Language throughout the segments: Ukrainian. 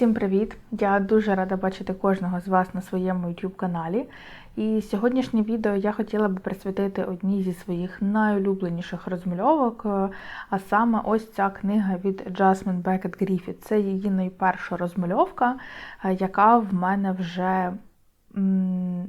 Всім привіт! Я дуже рада бачити кожного з вас на своєму YouTube каналі. І сьогоднішнє відео я хотіла би присвятити одній зі своїх найулюбленіших розмальовок, е, а саме ось ця книга від Jasmine Beckett Griffith. Це її найперша розмальовка, е, яка в мене вже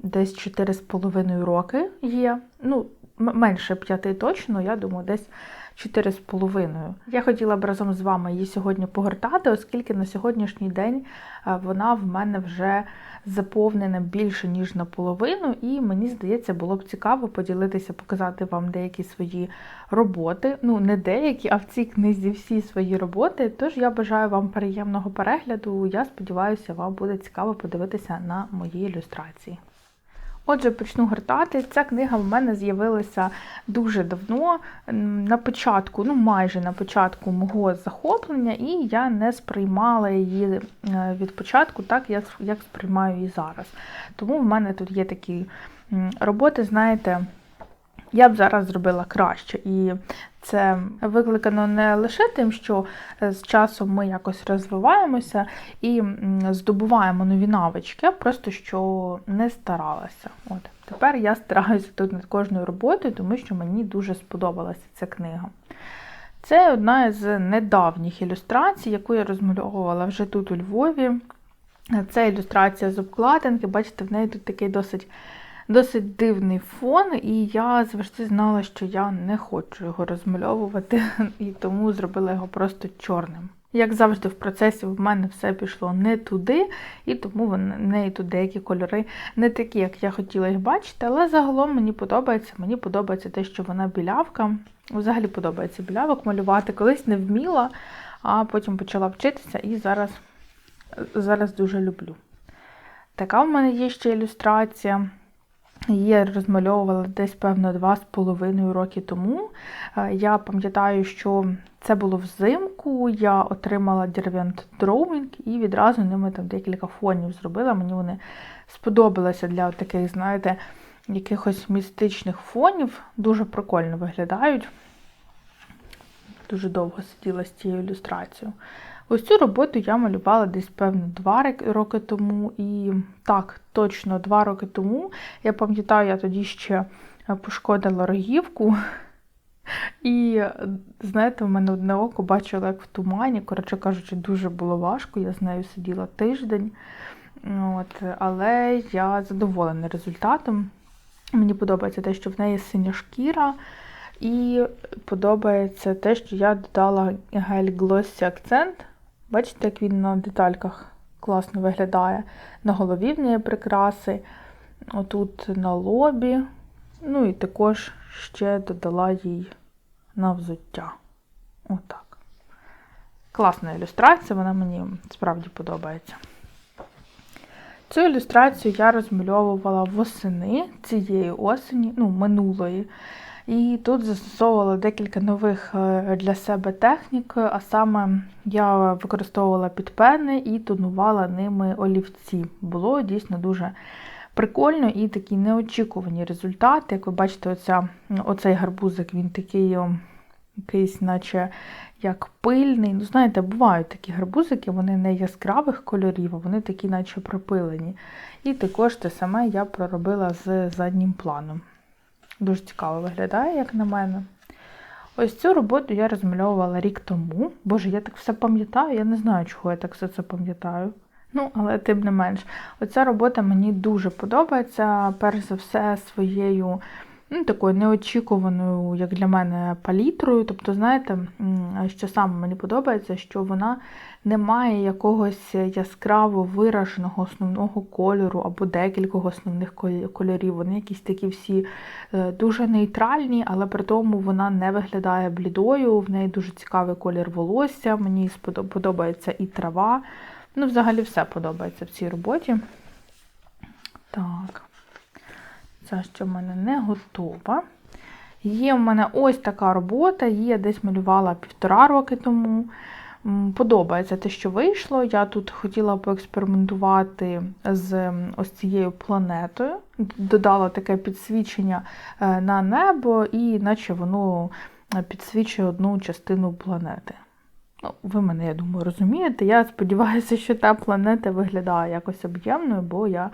десь 4,5 роки є. Ну, менше п'яти точно, я думаю, десь 4,5. Я хотіла б разом з вами її сьогодні погортати, оскільки на сьогоднішній день е, вона в мене вже заповнена більше, ніж наполовину, і мені здається, було б цікаво поділитися, показати вам деякі свої роботи. Ну, не деякі, а в цій книзі всі свої роботи. Тож я бажаю вам приємного перегляду. Я сподіваюся, вам буде цікаво подивитися на мої ілюстрації. Отже, почну гортати. Ця книга в мене з'явилася дуже давно, на початку, ну майже на початку мого захоплення, і я не сприймала її е, від початку так, як, сприймаю її зараз. Тому в мене тут є такі роботи, знаєте, я б зараз зробила краще. І це викликано не лише тим, що е, з часом ми якось розвиваємося і здобуваємо нові навички, а просто що не старалася. От тепер я стараюся тут над кожною роботою, тому що мені дуже сподобалася ця книга. Це одна з недавніх ілюстрацій, яку я розмальовувала вже тут у Львові. Це ілюстрація з обкладинки. Бачите, в неї тут такий досить досить дивний фон, і я завжди знала, що я не хочу його розмальовувати, і тому зробила його просто чорним. Як завжди, в процесі в мене все пішло не туди, і тому в неї тут деякі кольори не такі, як я хотіла їх бачити, але загалом мені подобається. Мені подобається те, що вона білявка. Взагалі подобається білявок малювати. Колись не вміла, а потім почала вчитися і зараз, зараз дуже люблю. Така в мене є ще ілюстрація. Її розмальовувала десь, певно, два з половиною роки тому. Е, Я пам'ятаю, що це було взимку, я отримала Derwent Drawing і відразу ними там декілька фонів зробила. Мені вони сподобалися для таких, знаєте, якихось містичних фонів. Дуже прикольно виглядають. Дуже довго сиділа з цією ілюстрацією. Ось цю роботу я малювала десь, певно, два роки тому. І так, точно два роки тому. Я пам'ятаю, я тоді ще пошкодила рогівку. І, знаєте, в мене одне око бачило, як в тумані. Коротше кажучи, дуже було важко. Я з нею сиділа тиждень. От, Але я задоволена результатом. Мені подобається те, що в неї синя шкіра. І подобається те, що я додала гель Glossy акцент. Бачите, як він на детальках класно виглядає. На голові в неї прикраси, отут на лобі. Ну і також ще додала їй на взуття. Отак. Класна ілюстрація, вона мені справді подобається. Цю ілюстрацію я розмальовувала восени цієї осені, ну, минулої. І тут застосовувала декілька нових е, для себе технік, а саме я використовувала підпени і тонувала ними олівці. Було дійсно дуже прикольно і такі неочікувані результати. Як ви бачите, оця, оцей гарбузик, він такий якийсь, наче як пильний. Ну, знаєте, бувають такі гарбузики, вони не яскравих кольорів, а вони такі, наче пропилені. І також те саме я проробила з заднім планом. Дуже цікаво виглядає, як на мене. Ось цю роботу я розмальовувала рік тому. Боже, я так все пам'ятаю, я не знаю, чого я так все це пам'ятаю. Ну, але тим не менш, оця робота мені дуже подобається, перш за все, своєю ну, такою неочікуваною, як для мене, палітрою. Тобто, знаєте, що саме мені подобається, що вона не має якогось яскраво вираженого основного кольору або декількох основних кольорів. Вони якісь такі всі дуже нейтральні, але при тому вона не виглядає блідою, в неї дуже цікавий колір волосся, мені подобається і трава. Ну, взагалі, все подобається в цій роботі. Так, це ще в мене не готова. Є в мене ось така робота, її десь малювала півтора роки тому. Подобається те, що вийшло. Я тут хотіла поекспериментувати з ось цією планетою. Додала таке підсвічення на небо, і наче воно підсвічує одну частину планети. Ну, ви мене, я думаю, розумієте. Я сподіваюся, що та планета виглядає якось об'ємною, бо я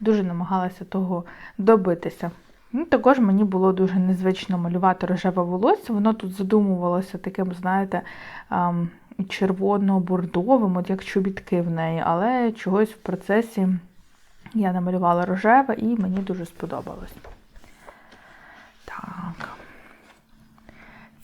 дуже намагалася того добитися. Ну, Також мені було дуже незвично малювати рожеве волосся. Воно тут задумувалося таким, знаєте, ем, червоно-бордовим, от як чобітки в неї, але чогось в процесі я намалювала рожеве і мені дуже сподобалось. Так.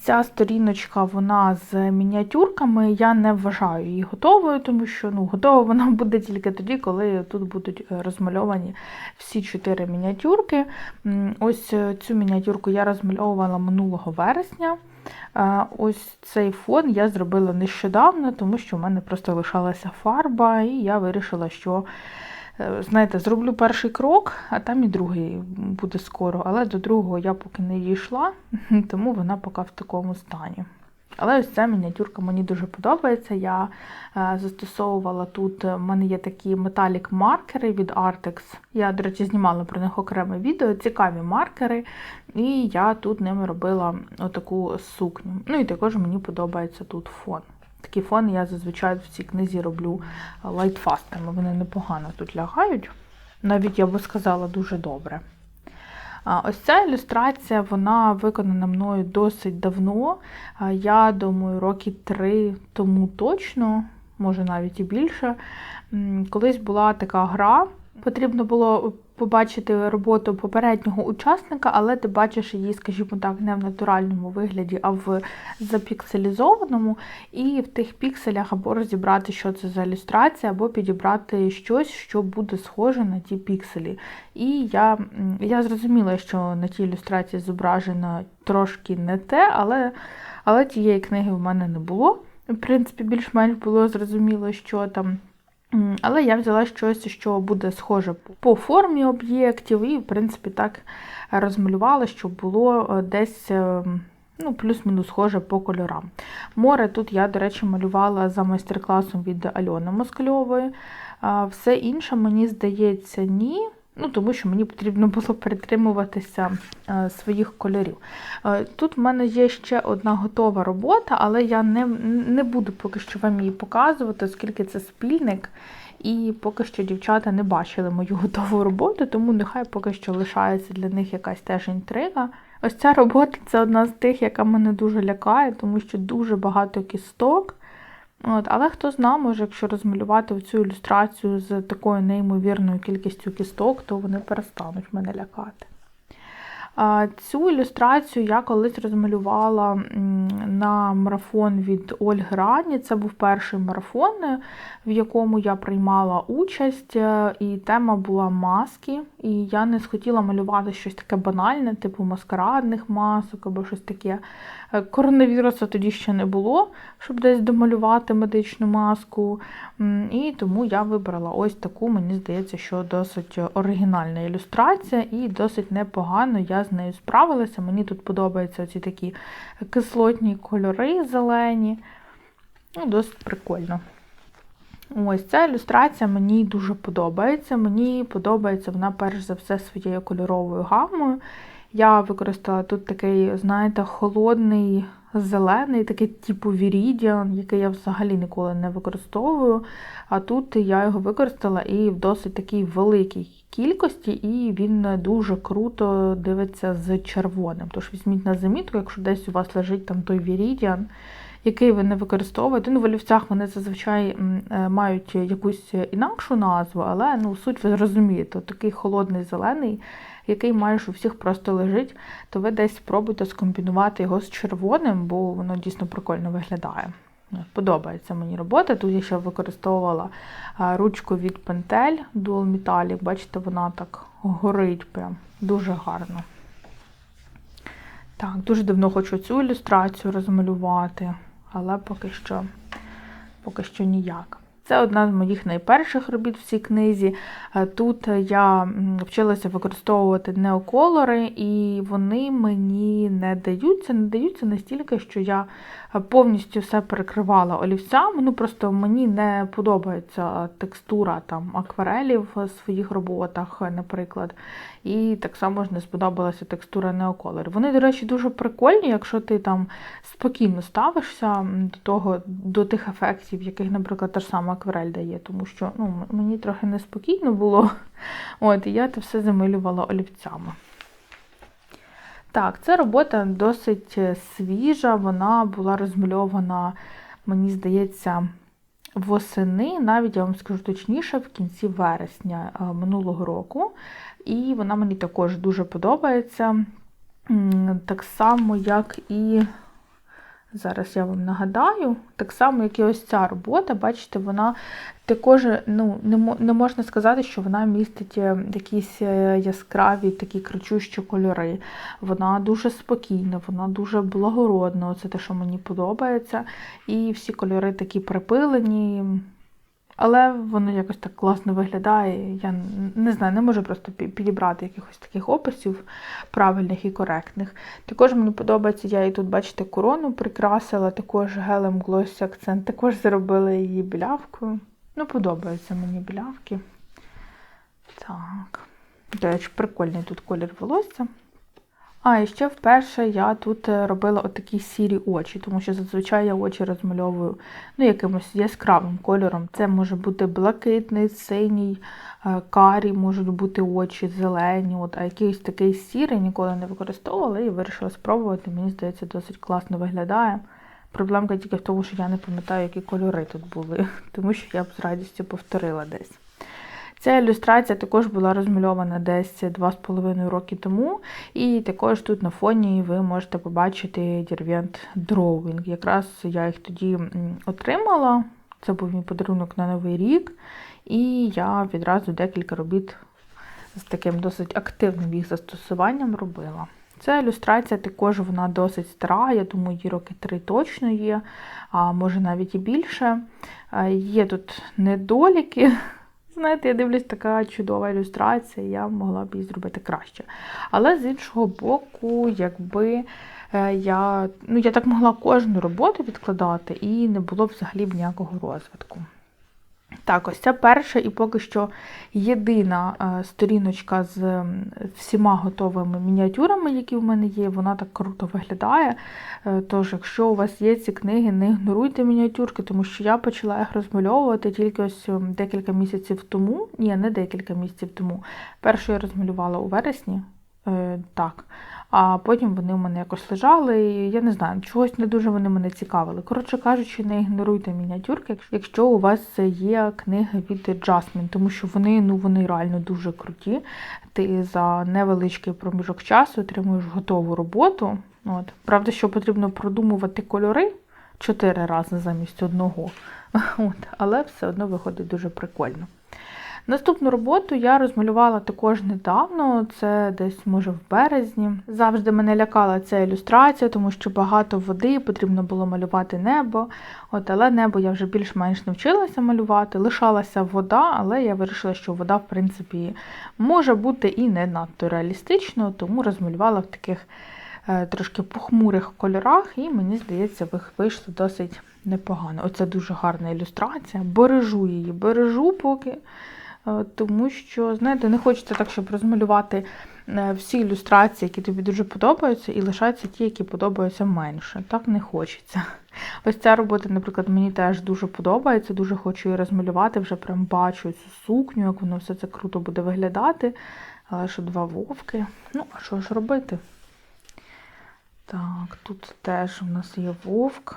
Ця сторіночка вона з мініатюрками. Я не вважаю її готовою, тому що ну, готова вона буде тільки тоді, коли тут будуть е, розмальовані всі чотири мініатюрки. Ось е, цю мініатюрку я розмальовувала минулого вересня. Е, ось цей фон я зробила нещодавно, тому що в мене просто лишалася фарба, і я вирішила, що знаєте, зроблю перший крок, а там і другий буде скоро. Але до другого я поки не дійшла, тому вона поки в такому стані. Але ось ця мініатюрка мені дуже подобається. Я е, застосовувала тут, в мене є такі металік-маркери від Artex. Я, до речі, знімала про них окреме відео, цікаві маркери, і я тут ними робила отаку сукню. Ну і також мені подобається тут фон. Такі фони я зазвичай в цій книзі роблю лайтфастами. Вони непогано тут лягають. Навіть я би сказала, дуже добре. Ось ця ілюстрація, вона виконана мною досить давно. Я думаю, роки три тому точно, може навіть і більше. Колись була така гра, потрібно було побачити роботу попереднього учасника, але ти бачиш її, скажімо так, не в натуральному вигляді, а в запікселізованому, і в тих пікселях або розібрати, що це за ілюстрація, або підібрати щось, що буде схоже на ті пікселі. І я я зрозуміла, що на тій ілюстрації зображено трошки не те, але, але тієї книги в мене не було. В принципі, більш-менш було зрозуміло, що там. Але я взяла щось, що буде схоже по формі об'єктів, і, в принципі, так розмалювала, щоб було е, десь е, ну, плюс-мінус схоже по кольорам. Море тут я, до речі, малювала за майстер-класом від Альони Москальової. Все інше, мені здається, ні. Ну, Тому що мені потрібно було перетримуватися е, своїх кольорів. Е, тут в мене є ще одна готова робота, але я не не буду поки що вам її показувати, оскільки це спільник, і поки що дівчата не бачили мою готову роботу, тому нехай поки що лишається для них якась теж інтрига. Ось ця робота це одна з тих, яка мене дуже лякає, тому що дуже багато кісток. От, Але хто зна, може, якщо розмалювати цю ілюстрацію з такою неймовірною кількістю кісток, то вони перестануть мене лякати. Цю ілюстрацію я колись розмалювала на марафон від Ольги Рані. Це був перший марафон, в якому я приймала участь, е, і тема була маски. І я не схотіла малювати щось таке банальне, типу маскарадних масок або щось таке. Е, коронавірусу тоді ще не було, щоб десь домалювати медичну маску. І тому я вибрала ось таку, мені здається, що досить оригінальна ілюстрація і досить непогано я з нею справилася. Мені тут подобаються ці такі кислотні кольори зелені. Ну, Досить прикольно. Ось ця ілюстрація мені дуже подобається. Мені подобається вона, перш за все, своєю кольоровою гамою. Я використала тут такий, знаєте, холодний зелений, такий типу Viridian, який я взагалі ніколи не використовую. А тут я його використала і в досить такій великій кількості, і він дуже круто дивиться з червоним. Тож візьміть на замітку, якщо десь у вас лежить там той Viridian, який ви не використовуєте. Ну, в олівцях вони зазвичай е, мають якусь інакшу назву, але ну, суть ви зрозумієте, такий холодний зелений який майже у всіх просто лежить, то ви десь спробуйте скомбінувати його з червоним, бо воно дійсно прикольно виглядає. Подобається мені робота. Тут я ще використовувала ручку від Pentel Dual Metallic. Бачите, вона так горить прям дуже гарно. Так, дуже давно хочу цю ілюстрацію розмалювати, але поки що, поки що ніяк. Це одна з моїх найперших робіт в цій книзі. Е, Тут я вчилася використовувати неоколори, і вони мені не даються, не даються настільки, що я е, повністю все перекривала олівцями. Ну просто мені не подобається текстура там акварелів в своїх роботах, наприклад. І так само ж не сподобалася текстура неоколорів. Вони, до речі, дуже прикольні, якщо ти там спокійно ставишся до того, до тих ефектів, яких, наприклад, та ж сама акварель дає, тому що ну, мені трохи неспокійно було. От, і я це все замилювала олівцями. Так, ця робота досить е, свіжа, вона була розмальована, мені здається, восени, навіть я вам скажу точніше, в кінці вересня е, минулого року. І вона мені також дуже подобається. Так само, як і зараз я вам нагадаю, так само, як і ось ця робота, бачите, вона також ну, не, можна сказати, що вона містить е, якісь е, яскраві такі кричущі кольори. Вона дуже спокійна, вона дуже благородна, це те, що мені подобається. І всі кольори такі припилені. Але воно якось так класно виглядає. Я не знаю, не можу просто підібрати якихось таких описів правильних і коректних. Також мені подобається, я і тут, бачите, корону прикрасила, також гелем Glossy акцент, також зробила її білявкою. Ну, подобаються мені білявки. Так. До речі, прикольний тут колір волосся. А, і ще вперше я тут е, робила отакі сірі очі, тому що зазвичай я очі розмальовую ну, якимось яскравим кольором. Це може бути блакитний, синій, е, карі, можуть бути очі, зелені, от, а якийсь такий сірий ніколи не використовувала і вирішила спробувати. Мені здається, досить класно виглядає. Проблемка тільки в тому, що я не пам'ятаю, які кольори тут були, тому що я б з радістю повторила десь. Ця ілюстрація також була розмальована десь 2,5 роки тому, і також тут на фоні ви можете побачити Derwent Drawing. Якраз я їх тоді отримала, це був мій подарунок на Новий рік, і я відразу декілька робіт з таким досить активним їх застосуванням робила. Ця ілюстрація також вона досить стара, я думаю, їй роки три точно є, а може навіть і більше. Е, Є тут недоліки. Знаєте, я дивлюсь, така чудова ілюстрація, я могла б її зробити краще. Але з іншого боку, якби е, я, ну, я так могла кожну роботу відкладати і не було б взагалі б ніякого розвитку. Так, ось це перша і поки що єдина е, сторіночка з всіма готовими мініатюрами, які в мене є. Вона так круто виглядає. Е, Тож, якщо у вас є ці книги, не ігноруйте мініатюрки, тому що я почала їх розмальовувати тільки ось декілька місяців тому. Ні, не декілька місяців тому. Першу я розмалювала у вересні. Е, так. А потім вони в мене якось лежали, і я не знаю, чогось не дуже вони мене цікавили. Коротше кажучи, не ігноруйте мініатюрки, якщо- у вас є книги від Jasmine, тому що вони, ну, вони реально дуже круті. Ти за невеличкий проміжок часу отримуєш готову роботу. От. Правда, що потрібно продумувати кольори чотири рази замість одного. От. Але все одно виходить дуже прикольно. Наступну роботу я розмалювала також недавно, це десь може в березні. Завжди мене лякала ця ілюстрація, тому що багато води, потрібно було малювати небо. От, але небо я вже більш-менш навчилася малювати. Лишалася вода, але я вирішила, що вода, в принципі, може бути і не надто реалістично, тому розмалювала в таких е, трошки похмурих кольорах, і мені здається, вийшло досить непогано. Оце дуже гарна ілюстрація. Бережу її, бережу поки. Е, Тому що, знаєте, не хочеться так, щоб розмалювати е, всі ілюстрації, які тобі дуже подобаються, і лишаються ті, які подобаються менше. Так не хочеться. Ось ця робота, наприклад, мені теж дуже подобається, дуже хочу її розмалювати, вже прям бачу цю сукню, як воно все це круто буде виглядати. Але що два вовки. Ну, а що ж робити? Так, тут теж у нас є вовк.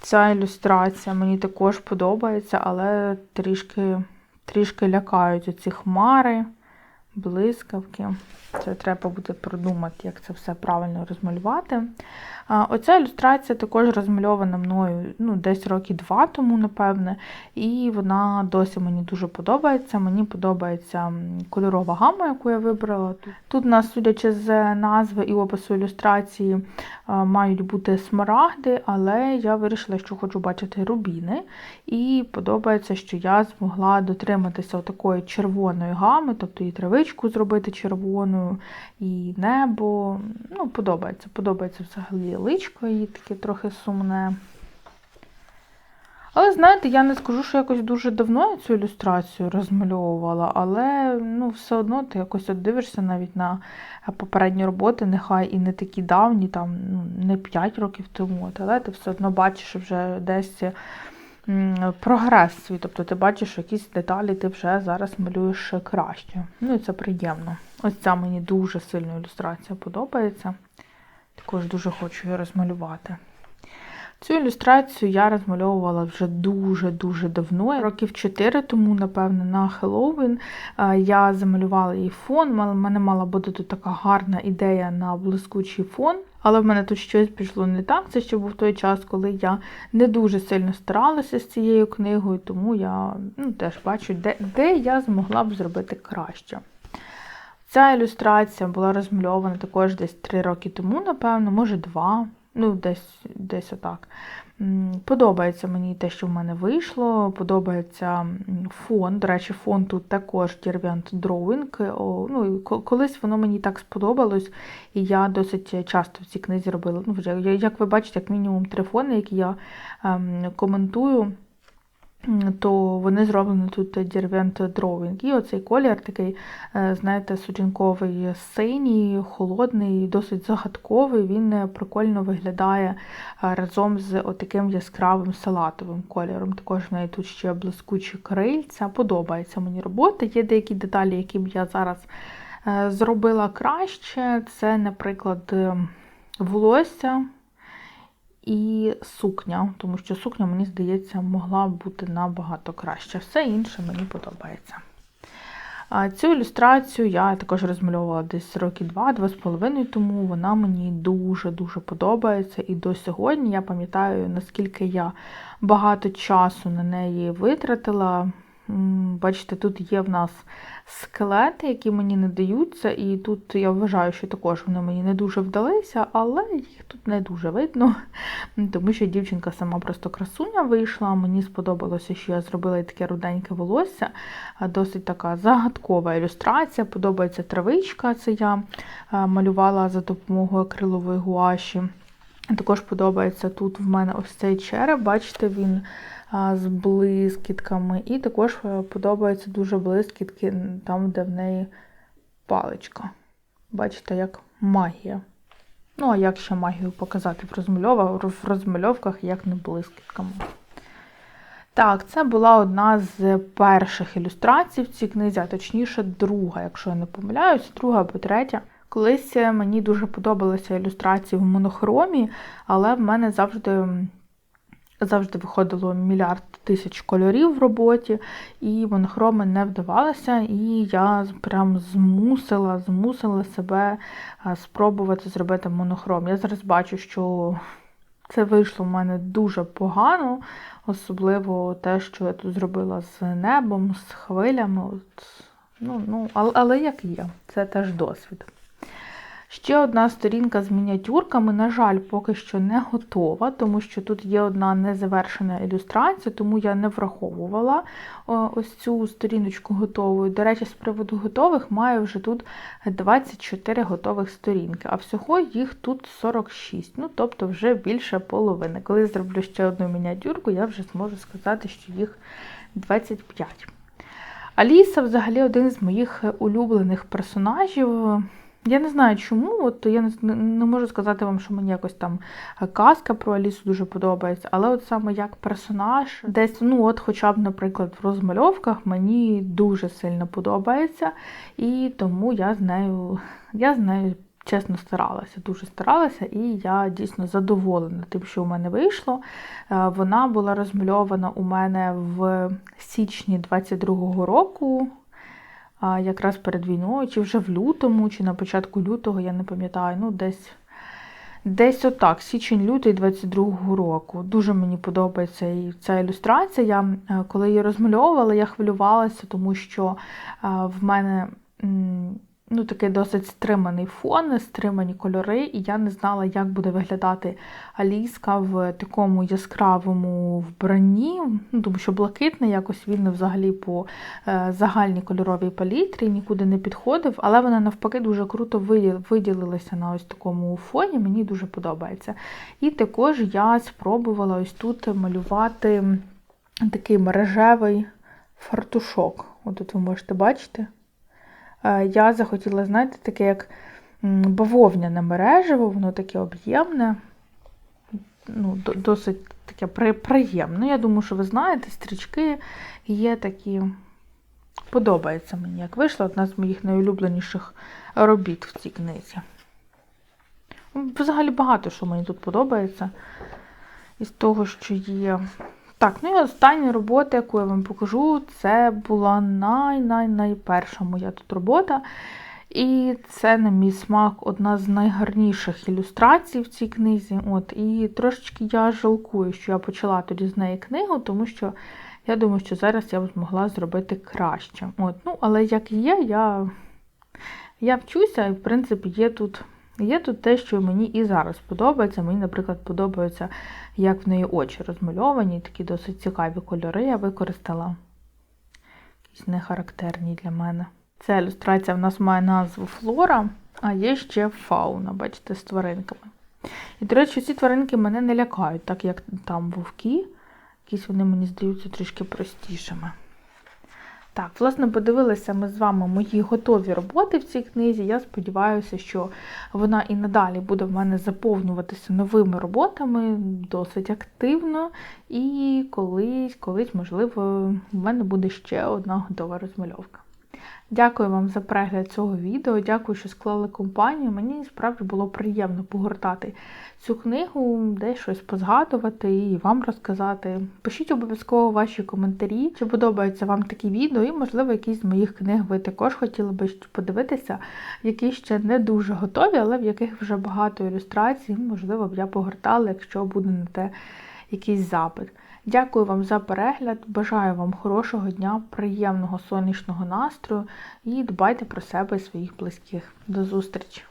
Ця ілюстрація мені також подобається, але трішки, трішки лякають оці хмари. Блискавки. Це треба буде продумати, як це все правильно розмалювати. Оця ілюстрація також розмальована мною ну, десь роки два тому, напевне, і вона досі мені дуже подобається. Мені подобається кольорова гама, яку я вибрала. Тут, нас, судячи з назви і опису ілюстрації, мають бути смарагди, але я вирішила, що хочу бачити рубіни. І подобається, що я змогла дотриматися такої червоної гами, тобто і травичку зробити червоною, і небо. Ну, Подобається, подобається взагалі личко її таке трохи сумне. Але, знаєте, я не скажу, що якось дуже давно я цю ілюстрацію розмальовувала, але ну, все одно ти якось от дивишся навіть на попередні роботи, нехай і не такі давні, там ну, не 5 років тому, але ти все одно бачиш вже десь прогрес свій. Тобто ти бачиш якісь деталі, ти вже зараз малюєш краще. Ну і це приємно. Ось ця мені дуже сильно ілюстрація подобається. Також дуже хочу її розмалювати. Цю ілюстрацію я розмальовувала вже дуже-дуже давно, років 4 тому, напевно, на Хеллоуін. Я замалювала її фон. У мене мала бути тут така гарна ідея на блискучий фон. Але в мене тут щось пішло не так. Це ще був той час, коли я не дуже сильно старалася з цією книгою, тому я ну, теж бачу, де, де я змогла б зробити краще. Ця ілюстрація була розмальована також десь 3 роки тому, напевно, може 2 ну, десь десь отак. Подобається мені те, що в мене вийшло. Подобається фон. До речі, фон тут також Derwent Drawing. Ну, Колись воно мені так сподобалось, і я досить часто в цій книзі робила. Ну, вже, Як ви бачите, як мінімум три фони, які я ем, коментую то вони зроблені тут Derwent Drawing. І оцей колір такий, е, знаєте, сутінковий синій, холодний, досить загадковий, він прикольно виглядає е, разом з отаким яскравим салатовим кольором. Також в неї тут ще блискучі крильця. Подобається мені робота. Є деякі деталі, які б я зараз е, зробила краще. Це, наприклад, волосся і сукня, тому що сукня, мені здається, могла бути набагато краще. Все інше мені подобається. Цю ілюстрацію я також розмальовувала десь роки два-два з половиною тому. Вона мені дуже-дуже подобається. І до сьогодні я пам'ятаю, наскільки я багато часу на неї витратила. Бачите, тут є в нас скелети, які мені не даються, і тут я вважаю, що також вони мені не дуже вдалися, але їх тут не дуже видно, тому що дівчинка сама просто красуня вийшла. Мені сподобалося, що я зробила таке руденьке волосся, досить така загадкова ілюстрація. Подобається травичка, це я малювала за допомогою акрилової гуаші. Також подобається тут в мене ось цей череп, бачите, він з блискітками. І також е, подобаються дуже блискітки там, де в неї паличка. Бачите, як магія. Ну, а як ще магію показати в розмальовках, в розмальовках як не блискітками. Так, це була одна з перших ілюстрацій в цій книзі, а точніше, друга, якщо я не помиляюсь, друга або третя. Колись мені дуже подобалися ілюстрації в монохромі, але в мене завжди завжди виходило мільярд тисяч кольорів в роботі, і монохроми не вдавалося, і я прям змусила, змусила себе спробувати зробити монохром. Я зараз бачу, що це вийшло в мене дуже погано, особливо те, що я тут зробила з небом, з хвилями. От, ну, ну, Але, але як є, це теж досвід. Ще одна сторінка з мініатюрками, на жаль, поки що не готова, тому що тут є одна незавершена ілюстрація, тому я не враховувала ось цю сторіночку готову. До речі, з приводу готових маю вже тут 24 готових сторінки, а всього їх тут 46, ну тобто вже більше половини. Коли зроблю ще одну мініатюрку, я вже зможу сказати, що їх 25. Аліса взагалі один з моїх улюблених персонажів. Я не знаю чому, от я не, не можу сказати вам, що мені якось там казка про Алісу дуже подобається, але от саме як персонаж, десь, ну от хоча б, наприклад, в розмальовках мені дуже сильно подобається, і тому я з нею, я з нею чесно старалася, дуже старалася, і я дійсно задоволена тим, що у мене вийшло. Е, вона була розмальована у мене в січні 22-го року. Якраз перед війною, чи вже в лютому, чи на початку лютого, я не пам'ятаю, ну десь. Десь отак, січень-лютий 22-го року. Дуже мені подобається і ця ілюстрація. Я, коли її розмальовувала, я хвилювалася, тому що е, в мене ну, такий досить стриманий фон, стримані кольори, і я не знала, як буде виглядати Аліска в такому яскравому вбранні, ну, тому що блакитний якось він взагалі по е, загальній кольоровій палітрі нікуди не підходив, але вона навпаки дуже круто виділилася на ось такому фоні, мені дуже подобається. І також я спробувала ось тут малювати такий мережевий фартушок. От тут ви можете бачити. Е, Я захотіла, знаєте, таке як бавовняне мережево, воно таке об'ємне, ну, досить таке приємне. Я думаю, що ви знаєте, стрічки є такі. Подобається мені, як вийшла одна з моїх найулюбленіших робіт в цій книзі. Взагалі багато що мені тут подобається із того, що є. Так, ну і остання робота, яку я вам покажу, це була най-най-найперша моя тут робота. І це, на мій смак, одна з найгарніших ілюстрацій в цій книзі. От, і трошечки я жалкую, що я почала тоді з неї книгу, тому що я думаю, що зараз я б змогла зробити краще. От, ну, але як є, я, я вчуся, і в принципі є тут. Є тут те, що мені і зараз подобається. Мені, наприклад, подобається, як в неї очі розмальовані, такі досить цікаві кольори. Я використала якісь нехарактерні для мене. Ця ілюстрація в нас має назву Флора, а є ще фауна, бачите, з тваринками. І, до речі, ці тваринки мене не лякають, так як там вовки. Якісь вони мені здаються трішки простішими. Так, власне, подивилися ми з вами мої готові роботи в цій книзі. Я сподіваюся, що вона і надалі буде в мене заповнюватися новими роботами досить активно. І колись, колись, можливо, в мене буде ще одна готова розмальовка. Дякую вам за перегляд цього відео. Дякую, що склали компанію. Мені справді було приємно погортати цю книгу, десь щось позгадувати і вам розказати. Пишіть обов'язково ваші коментарі, чи подобаються вам такі відео, і, можливо, якісь з моїх книг ви також хотіли би подивитися, які ще не дуже готові, але в яких вже багато ілюстрацій. Можливо, б я погортала, якщо буде на те якийсь запит. Дякую вам за перегляд. Бажаю вам хорошого дня, приємного сонячного настрою і дбайте про себе і своїх близьких. До зустрічі!